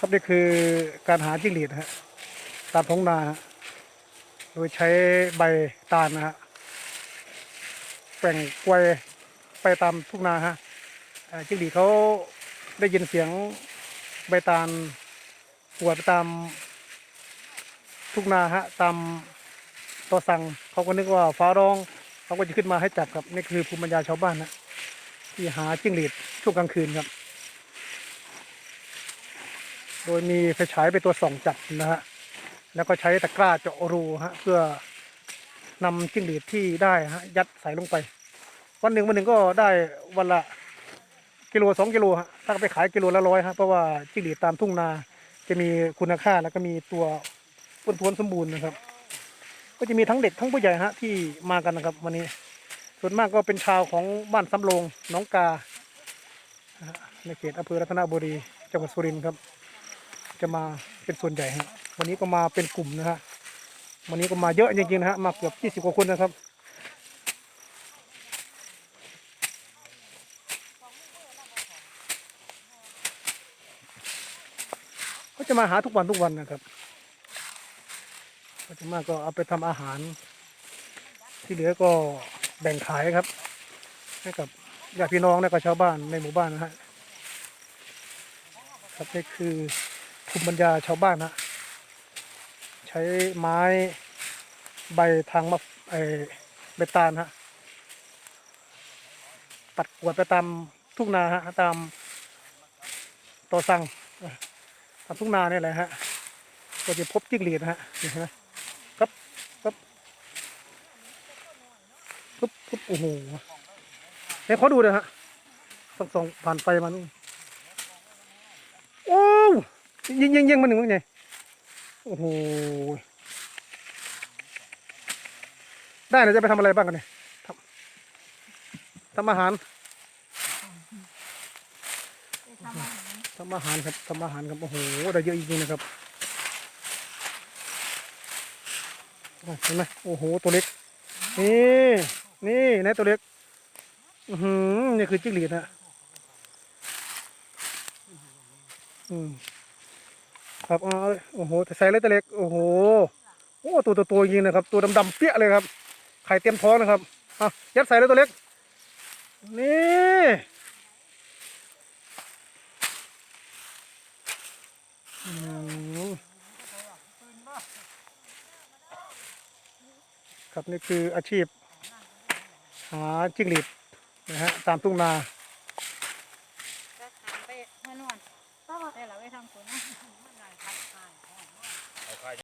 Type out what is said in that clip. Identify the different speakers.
Speaker 1: ครับนี่คือการหาจิ้งหรีดฮะตามท้องนาฮะโดยใช้ใบตาลนะฮะแกว่งกวยไปตามทุ่งนาฮะจิ้งหรีดเขาได้ยินเสียงใบตาลหวดไปตามทุ่งนาฮะตามตอสั่งเขาก็นึกว่าฟ้าร้องเขาก็จะขึ้นมาให้จับครับนี่คือภูมิปัญญาชาวบ้านนะที่หาจิ้งหรีดช่วงกลางคืนครับ โดยมีไฟฉายเป็นตัวส่องจับนะฮะแล้วก็ใช้ตะกร้าเจาะรูฮะเพื่อนำจิ้งหรีดที่ได้ฮะยัดใส่ลงไป วันหนึ่งวันหนึ่งก็ได้วันละกิโลสองกิโลฮะถ้าไปขายกิโลละร้อยฮะเพราะว่าจิ้งหรีดตามทุ่งนาจะมีคุณค่าแล้วก็มีตัวอ้วนท้วนสมบูรณ์นะครับ ก็จะมีทั้งเด็กทั้งผู้ใหญ่ฮะที่มากันนะครับ วันนี้ส่วนมากก็เป็นชาวของบ้านสำโรงหน้องกาในเขตอำเภอรัตนบุรีจังหวัดสุรินทร์ครับ จะมาเป็นส่วนใหญ่ฮะวันนี้ก็มาเป็นกลุ่มนะฮะวันนี้ก็มาเยอะจริงๆนะฮะมาเกือบยี่สิบ20กว่าคนนะครับก็จะมาหาทุกวันทุกวันนะครับก็จะมาก็เอาไปทำอาหาร ที่เหลือก็แบ่งขายครับ ให้กับญาติพี่น้องและก็ชาวบ้านในหมู่บ้านนะฮะครับนี่คือ ภูมิปัญญาชาวบ้านนะ ใช้ไม้ใบทางมะไอใบตาลฮะตัดกวดไปตามทุ่งนาฮะตามต่อสั่งตามทุ่งนาเนี่ยแหละฮะก็จะพบจิ้งหรีดฮะเห็นไหมครับครับปุ๊บปุ๊บโอ้โหเดี๋ยขอดูเลยฮะส่องส่องผ่านไฟมานู่น ยิงยิงยิงมันหนึ่งมั้งไงโอ้โหได้นะจะไปทำอะไรบ้างกันเนี่ยทำทำอาหารทำอาหารครับทำอาหารครับโอ้โหได้เยอะจริงๆนะครับเห็นไหมโอ้โหตัวเล็กนี่นี่นะตัวเล็กอือหือนี่คือจิ้งหรีดนะอืม ครับอ๋อโอ้โหใส่เลยตัวเล็กโอ้โหโอ้ตัวตัวตัวยิงนะครับ ตัวดำๆเปี้ยเลยครับไข่เต็มท้องนะครับอะยัดใส่เลยตัวเล็กนี่ครับนี่คืออาชีพ หาจิ้งหรีดนะฮะตามทุ่งนา